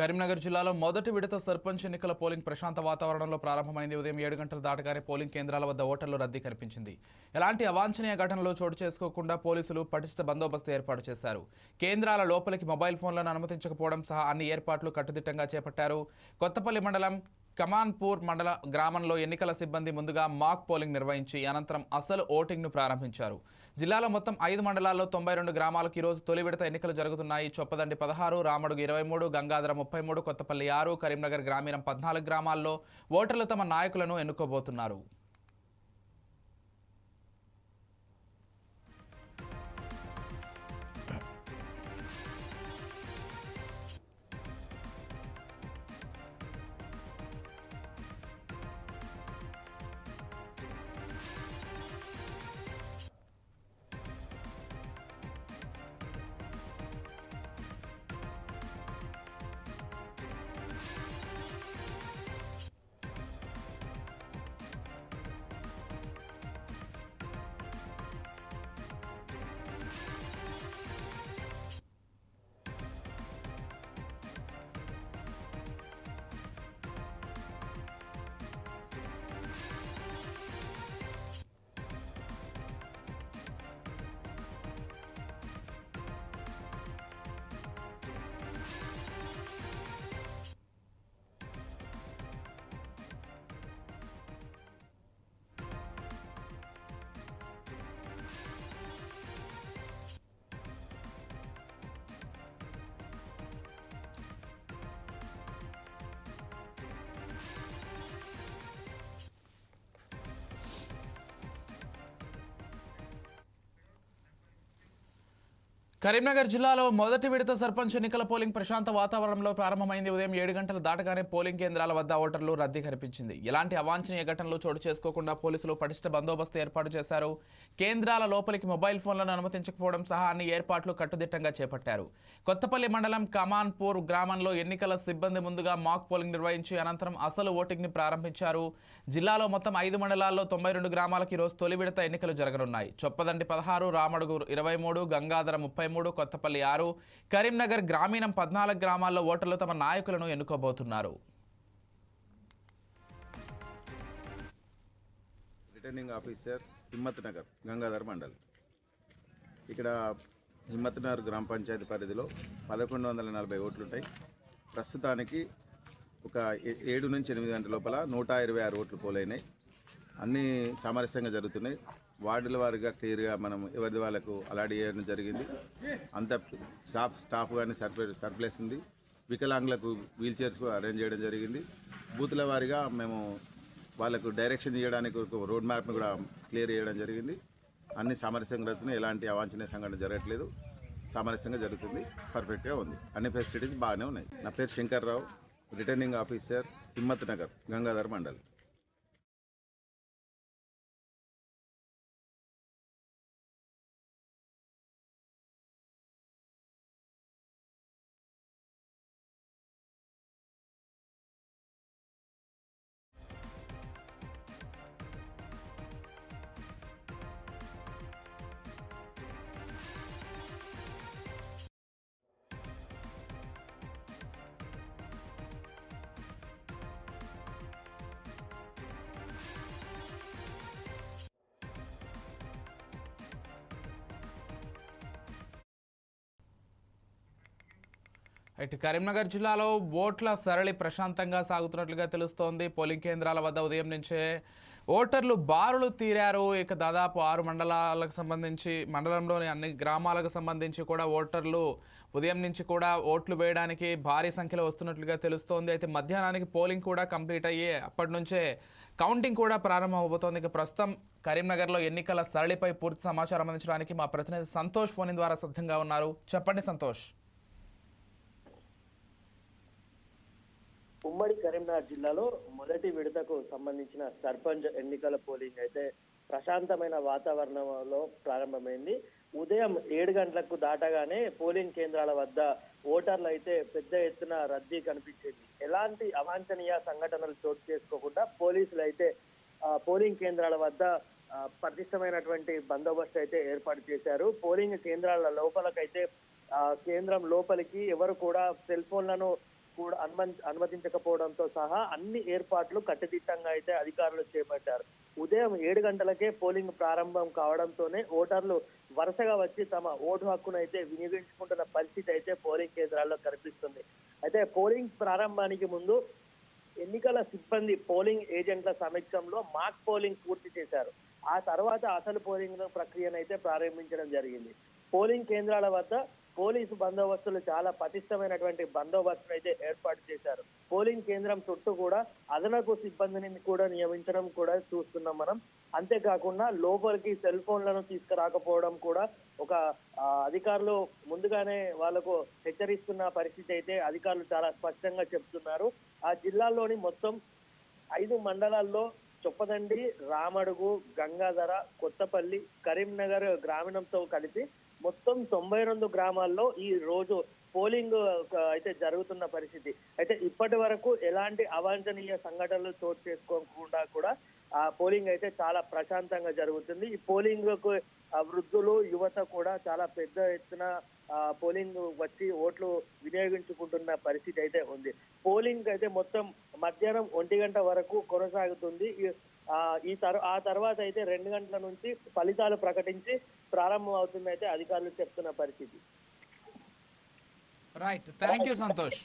కరీంనగర్ జిల్లాలో మొదటి విడత సర్పంచ్ ఎన్నికల పోలింగ్ ప్రశాంత వాతావరణంలో ప్రారంభమైంది. ఉదయం ఏడు గంటలు దాటగానే పోలింగ్ కేంద్రాల వద్ద ఓటర్లు రద్దీ కనిపించింది. ఎలాంటి అవాంఛనీయ ఘటనలు చోటు చేసుకోకుండా పోలీసులు పటిష్ట బందోబస్తు ఏర్పాటు చేశారు. కేంద్రాల లోపలికి మొబైల్ ఫోన్లను అనుమతించకపోవడం సహా అన్ని ఏర్పాట్లు కట్టుదిట్టంగా చేపట్టారు. కొత్తపల్లి మండలం కమాన్పూర్ మండల గ్రామంలో ఎన్నికల సిబ్బంది ముందుగా మాక్ పోలింగ్ నిర్వహించి అనంతరం అసలు ఓటింగ్ను ప్రారంభించారు. జిల్లాలో మొత్తం ఐదు మండలాల్లో తొంభై రెండు గ్రామాలకు ఈరోజు తొలి విడత ఎన్నికలు జరుగుతున్నాయి. చొప్పదండి పదహారు రామడుగు ఇరవై మూడు గంగాధర ముప్పై మూడు కొత్తపల్లి ఆరు కరీంనగర్ గ్రామీణం పద్నాలుగు గ్రామాల్లో ఓటర్లు తమ నాయకులను ఎన్నుకోబోతున్నారు. కరీంనగర్ జిల్లాలో మొదటి విడత సర్పంచ్ ఎన్నికల పోలింగ్ ప్రశాంత వాతావరణంలో ప్రారంభమైంది. ఉదయం ఏడు గంటలు దాటగానే పోలింగ్ కేంద్రాల వద్ద ఓటర్లు రద్దీ కనిపించింది. ఎలాంటి అవాంఛనీయ ఘటనలు చోటు చేసుకోకుండా పోలీసులు పటిష్ట బందోబస్తు ఏర్పాటు చేశారు. కేంద్రాల లోపలికి మొబైల్ ఫోన్లను అనుమతించకపోవడం సహా అన్ని ఏర్పాట్లు కట్టుదిట్టంగా చేపట్టారు. కొత్తపల్లి మండలం కమాన్పూర్ గ్రామంలో ఎన్నికల సిబ్బంది ముందుగా మాక్ పోలింగ్ నిర్వహించి అనంతరం అసలు ఓటింగ్ని ప్రారంభించారు. జిల్లాలో మొత్తం ఐదు మండలాల్లో తొంభై రెండు గ్రామాలకు ఈరోజు తొలి విడత ఎన్నికలు జరగనున్నాయి. చొప్పదండి పదహారు రామడుగు ఇరవై మూడు గంగాధర ముప్పై మూడు కొత్తపల్లి ఆరు కరీంనగర్ గ్రామీణం పద్నాలుగు గ్రామాల్లో ఓటర్లు తమ నాయకులను ఎన్నుకోబోతున్నారు. రిటర్నింగ్ ఆఫీసర్ హిమ్మత్ నగర్ గంగాధర్ మండల్ ఇక్కడ హిమ్మత్ నగర్ గ్రామ పంచాయతీ పరిధిలో పదకొండు వందల నలభై ఓట్లు ఉంటాయి ప్రస్తుతానికి ఒక ఏ- ఏడు నుంచి ఎనిమిది గంటల లోపల నూట ఇరవై ఆరు ఓట్లు పోలైనాయి. అన్నీ సామరస్యంగా జరుగుతున్నాయి. వార్డుల వారిగా క్లియర్గా మనం ఎవరిది వాళ్ళకు అలాట్ చేయడం జరిగింది. అంత స్టాఫ్ స్టాఫ్ కానీ సర్ప్లే సర్ప్లేస్ ఉంది వికలాంగులకు వీల్ చైర్స్ కూడా అరేంజ్ చేయడం జరిగింది. బూతుల వారిగా మేము వాళ్ళకు డైరెక్షన్ చేయడానికి ఒక రోడ్ మ్యాప్ను కూడా క్లియర్ చేయడం జరిగింది. అన్ని సామరస్యంగా జరుగుతున్నాయి ఎలాంటి అవాంఛనీయ సంఘటన జరగట్లేదు. సామరస్యంగా జరుగుతుంది. పర్ఫెక్ట్గా ఉంది. అన్ని ఫెసిలిటీస్ బాగానే ఉన్నాయి. నా పేరు Shankarrao. Returning officer Himmat Nagar Gangadhar mandal. ఇటు కరీంనగర్ జిల్లాలో ఓట్ల సరళి ప్రశాంతంగా సాగుతున్నట్లుగా తెలుస్తోంది. పోలింగ్ కేంద్రాల వద్ద ఉదయం నుంచే ఓటర్లు బారులు తీరారు. ఇక దాదాపు ఆరు మండలాలకు సంబంధించి మండలంలోని అన్ని గ్రామాలకు సంబంధించి కూడా ఓటర్లు ఉదయం నుంచి కూడా ఓట్లు వేయడానికి భారీ సంఖ్యలో వస్తున్నట్లుగా తెలుస్తోంది. అయితే మధ్యాహ్నానికి పోలింగ్ కూడా కంప్లీట్ అయ్యి అప్పటి నుంచే కౌంటింగ్ కూడా ప్రారంభం అవబోతోంది ఇక ప్రస్తుతం కరీంనగర్లో ఎన్నికల సరళిపై పూర్తి సమాచారం అందించడానికి మా ప్రతినిధి సంతోష్ ఫోన్ ద్వారా సిద్ధంగా ఉన్నారు. చెప్పండి సంతోష్. ఉమ్మడి కరీంనగర్ జిల్లాలో మొదటి విడతకు సంబంధించిన సర్పంచ్ ఎన్నికల పోలింగ్ అయితే ప్రశాంతమైన వాతావరణంలో ప్రారంభమైంది. ఉదయం ఏడు గంటలకు దాటగానే పోలింగ్ కేంద్రాల వద్ద ఓటర్లు అయితే పెద్ద ఎత్తున రద్దీ కనిపించింది. ఎలాంటి అవాంఛనీయ సంఘటనలు చోటు చేసుకోకుండా పోలీసులు అయితే పోలింగ్ కేంద్రాల వద్ద పటిష్టమైనటువంటి బందోబస్తు అయితే ఏర్పాటు చేశారు. పోలింగ్ కేంద్రాల లోపలకైతే కేంద్రం లోపలికి ఎవరు కూడా సెల్ ఫోన్లను కూడా అనుమతించకపోవడంతో సహా అన్ని ఏర్పాట్లు కట్టుదిట్టంగా అయితే అధికారులు చేపట్టారు. ఉదయం ఏడు గంటలకే పోలింగ్ ప్రారంభం కావడంతోనే ఓటర్లు వరుసగా వచ్చి తమ ఓటు హక్కును అయితే వినియోగించుకుంటున్న పరిస్థితి అయితే పోలింగ్ కేంద్రాల్లో కనిపిస్తుంది. అయితే పోలింగ్ ప్రారంభానికి ముందు ఎన్నికల సిబ్బంది పోలింగ్ ఏజెంట్ల సమక్షంలో మాక్ పోలింగ్ పూర్తి చేశారు. ఆ తర్వాత అసలు పోలింగ్ ప్రక్రియను అయితే ప్రారంభించడం జరిగింది. పోలింగ్ కేంద్రాల వద్ద పోలీసు బందోబస్తులు చాలా పటిష్టమైనటువంటి బందోబస్తును అయితే ఏర్పాటు చేశారు. పోలింగ్ కేంద్రం చుట్టూ కూడా అదనపు సిబ్బందిని కూడా నియమించడం కూడా చూస్తున్నాం మనం. అంతేకాకుండా లోపలికి సెల్ ఫోన్లను తీసుకురాకపోవడం కూడా ఒక అధికారులు ముందుగానే వాళ్ళకు హెచ్చరిస్తున్న పరిస్థితి అయితే అధికారులు చాలా స్పష్టంగా చెప్తున్నారు ఆ జిల్లాలోని మొత్తం ఐదు మండలాల్లో చొప్పదండి రామడుగు గంగాధర కొత్తపల్లి కరీంనగర్ గ్రామీణంతో కలిపి మొత్తం తొంభై రెండు గ్రామాల్లో ఈ రోజు పోలింగ్ అయితే జరుగుతున్న పరిస్థితి. అయితే ఇప్పటి వరకు ఎలాంటి అవాంఛనీయ సంఘటనలు చోటు చేసుకోకుండా కూడా ఆ పోలింగ్ అయితే చాలా ప్రశాంతంగా జరుగుతుంది. ఈ పోలింగ్ వృద్ధులు యువత కూడా చాలా పెద్ద ఎత్తున పోలింగ్ వచ్చి ఓట్లు వినియోగించుకుంటున్న పరిస్థితి అయితే ఉంది. పోలింగ్ అయితే మొత్తం మధ్యాహ్నం ఒంటి గంట వరకు కొనసాగుతుంది. ఈ తర్ ఆ తర్వాత అయితే రెండు గంటల నుంచి ఫలితాలు ప్రకటించి ప్రారంభం అవుతుంది అయితే అధికారులు చెప్తున్న పరిస్థితి. Right thank you Santosh